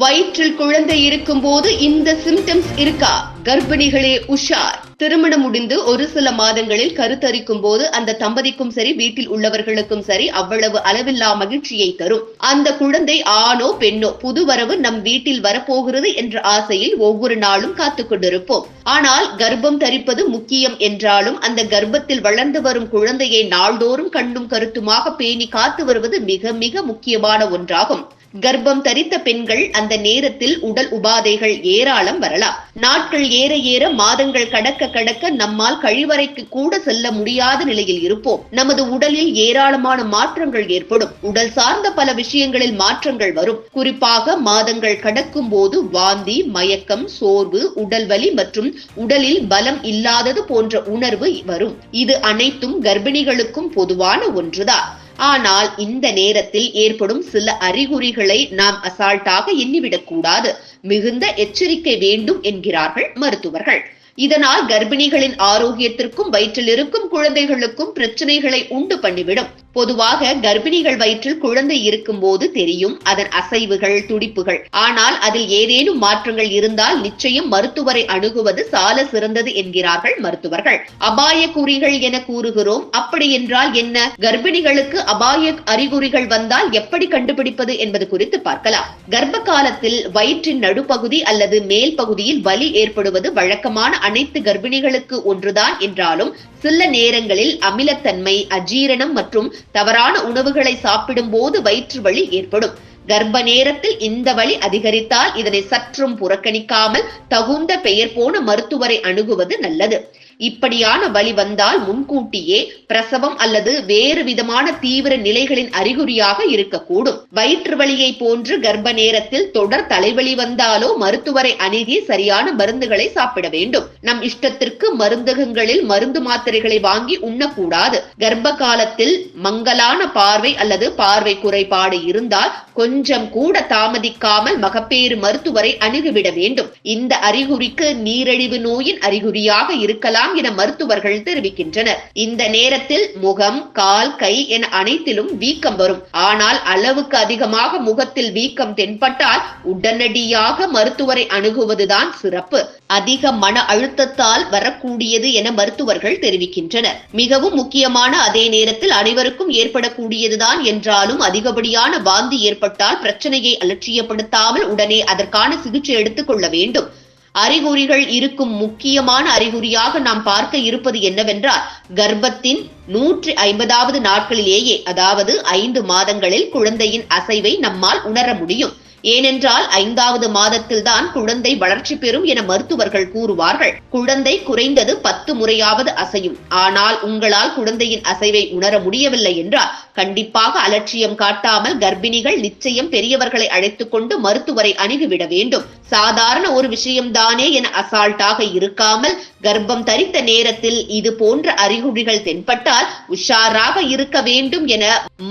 வயிற்றில் குழந்தை இருக்கும் போது இந்த சிம்டம்ஸ் இருக்கா? கர்ப்பிணிகளே உஷார். திருமணம் முடிந்து ஒரு சில மாதங்களில் கருத்தரிக்கும் போது அந்த தம்பதிக்கும் சரி வீட்டில் உள்ளவர்களுக்கும் சரி அவ்வளவு அளவில்லா மகிழ்ச்சியை தரும். அந்த குழந்தை ஆணோ பெண்ணோ புதுவரவு நம் வீட்டில் வரப்போகிறது என்ற ஆசையில் ஒவ்வொரு நாளும் காத்துக் கொண்டிருப்போம். ஆனால் கர்ப்பம் தரிப்பது முக்கியம் என்றாலும் அந்த கர்ப்பத்தில் வளர்ந்து வரும் குழந்தையை நாள்தோறும் கண்ணும் கருத்துமாக பேணி காத்து வருவது மிக மிக முக்கியமான ஒன்றாகும். கர்ப்பம் தரித்த பெண்கள் அந்த நேரத்தில் உடல் உபாதைகள் ஏராளம் வரலாம். நாட்கள் ஏற ஏற மாதங்கள் கடக்க கடக்க நம்மால் கழிவறைக்கு கூட செல்ல முடியாத நிலையில் இருப்போம். நமது உடலில் ஏராளமான மாற்றங்கள் ஏற்படும். உடல் சார்ந்த பல விஷயங்களில் மாற்றங்கள் வரும். குறிப்பாக மாதங்கள் கடக்கும் போது வாந்தி மயக்கம் சோர்வு உடல் வலி மற்றும் உடலில் பலம் இல்லாதது போன்ற உணர்வு வரும். இது அனைத்தும் கர்ப்பிணிகளுக்கும் பொதுவான ஒன்றுதான். ஆனால் இந்த நேரத்தில் ஏற்படும் சில அறிகுறிகளை நாம் அசால்ட்டாக எண்ணிவிடக் கூடாது மிகுந்த எச்சரிக்கை வேண்டும் என்கிறார்கள் மருத்துவர்கள். இதனால் கர்ப்பிணிகளின் ஆரோக்கியத்திற்கும் வயிற்றில் இருக்கும் குழந்தைகளுக்கும் பிரச்சனைகளை உண்டு பண்ணிவிடும். பொதுவாக கர்ப்பிணிகள் வயிற்றில் குழந்தை இருக்கும் போது தெரியும் அதன் அசைவுகள் துடிப்புகள். ஆனால் அதில் ஏதேனும் மாற்றங்கள் இருந்தால் நிச்சயம் மருத்துவரை அணுகுவது சால சிறந்தது என்கிறார்கள் மருத்துவர்கள். அபாய குறிகள் என கூறுகிறோம். அப்படி என்றால் என்ன? கர்ப்பிணிகளுக்கு அபாய அறிகுறிகள் வந்தால் எப்படி கண்டுபிடிப்பது என்பது குறித்து பார்க்கலாம். கர்ப்ப காலத்தில் வயிற்றின் நடுப்பகுதி அல்லது மேல் பகுதியில் வலி ஏற்படுவது வழக்கமான அனைத்து கர்ப்பிணிகளுக்கு ஒன்றுதான் என்றாலும் சில நேரங்களில் அமிலத்தன்மை அஜீரணம் மற்றும் தவறான உணவுகளை சாப்பிடும் போது வயிற்று வலி ஏற்படும். கர்ப்ப நேரத்தில் இந்த வழி அதிகரித்தால் இதனை சற்றும் புறக்கணிக்காமல் தகுந்த பெயர் போன மருத்துவரை அணுகுவது நல்லது. இப்படியான வலி வந்தால் முன்கூட்டியே பிரசவம் அல்லது வேறு விதமான தீவிர நிலைகளின் அறிகுறியாக இருக்கக்கூடும். வயிற்று வலியை போன்று கர்ப்ப நேரத்தில் தொடர் தலைவலி வந்தாலோ மருத்துவரை அணுகி சரியான மருந்துகளை சாப்பிட வேண்டும். நம் இஷ்டத்திற்கு மருந்தகங்களில் மருந்து மாத்திரைகளை வாங்கி உண்ணக்கூடாது. கர்ப்ப காலத்தில் மங்கலான பார்வை அல்லது பார்வை குறைபாடு இருந்தால் கொஞ்சம் கூட தாமதிக்காமல் மகப்பேறு மருத்துவரை அணுகிவிட வேண்டும். இந்த அறிகுறிக்கு நீரிழிவு நோயின் அறிகுறியாக இருக்கலாம் என மருத்துவர்கள் தெரிவிக்கின்றனர். இந்த நேரத்தில் முகம் கால் கை என அனைத்திலும் வீக்கம் வரும். ஆனால் அளவுக்கு அதிகமாக முகத்தில் வீக்கம் தென்பட்டால் உடனடியாக மருத்துவரை அணுகுவதுதான் சிறப்பு. அதிக மன அழுத்தத்தால் வரக்கூடியது என மருத்துவர்கள் தெரிவிக்கின்றனர். மிகவும் முக்கியமான அதே நேரத்தில் அனைவருக்கும் ஏற்படக்கூடியதுதான் என்றாலும் அதிகப்படியான வாந்தி ஏற்பட ஏற்பட்டால் பிரச்சனையை அலட்சியப்படுத்தாமல் உடனே அதற்கான சிகிச்சை எடுத்துக் கொள்ள வேண்டும். அறிகுறிகள் இருக்கும் முக்கியமான அறிகுறியாக நாம் பார்க்க இருப்பது என்னவென்றால் கர்ப்பத்தின் நூற்றி ஐம்பதாவது நாட்களிலேயே அதாவது ஐந்து மாதங்களில் குழந்தையின் அசைவை நம்மால் உணர முடியும். ஏனென்றால் ஐந்தாவது மாதத்தில்தான் குழந்தை வளர்ச்சி பெறும் என மருத்துவர்கள் கூறுவார்கள். குழந்தை குறைந்தது பத்து முறையாவது அசையும். ஆனால் உங்களால் குழந்தையின் அசைவை உணர முடியவில்லை என்றால் கண்டிப்பாக அலட்சியம் காட்டாமல் கர்ப்பிணிகள் நிச்சயம் பெரியவர்களை அழைத்துக் கொண்டு மருத்துவரை அணுகிவிட வேண்டும். சாதாரண ஒரு விஷயம்தானே என அசால்ட்டாக இருக்காமல் கர்ப்பம் தரித்த நேரத்தில் இது போன்ற அறிகுறிகள் தென்பட்டால் உஷாராக இருக்க வேண்டும் என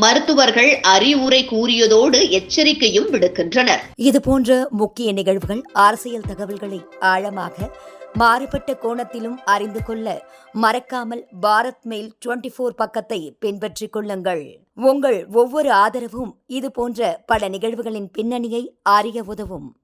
மருத்துவர்கள் அறிவுரை கூறியதோடு எச்சரிக்கையும் விடுக்கின்றனர். இது போன்ற முக்கிய நிகழ்வுகள் அரசியல் தகவல்களை ஆழமாக மாறுபட்ட கோணத்திலும் அறிந்து கொள்ள மறக்காமல் பாரத் மெயில் டுவெண்டி ஃபோர் பக்கத்தை பின்பற்றிக் கொள்ளுங்கள். உங்கள் ஒவ்வொரு ஆதரவும் இது போன்ற பல நிகழ்வுகளின் பின்னணியை அறிய உதவும்.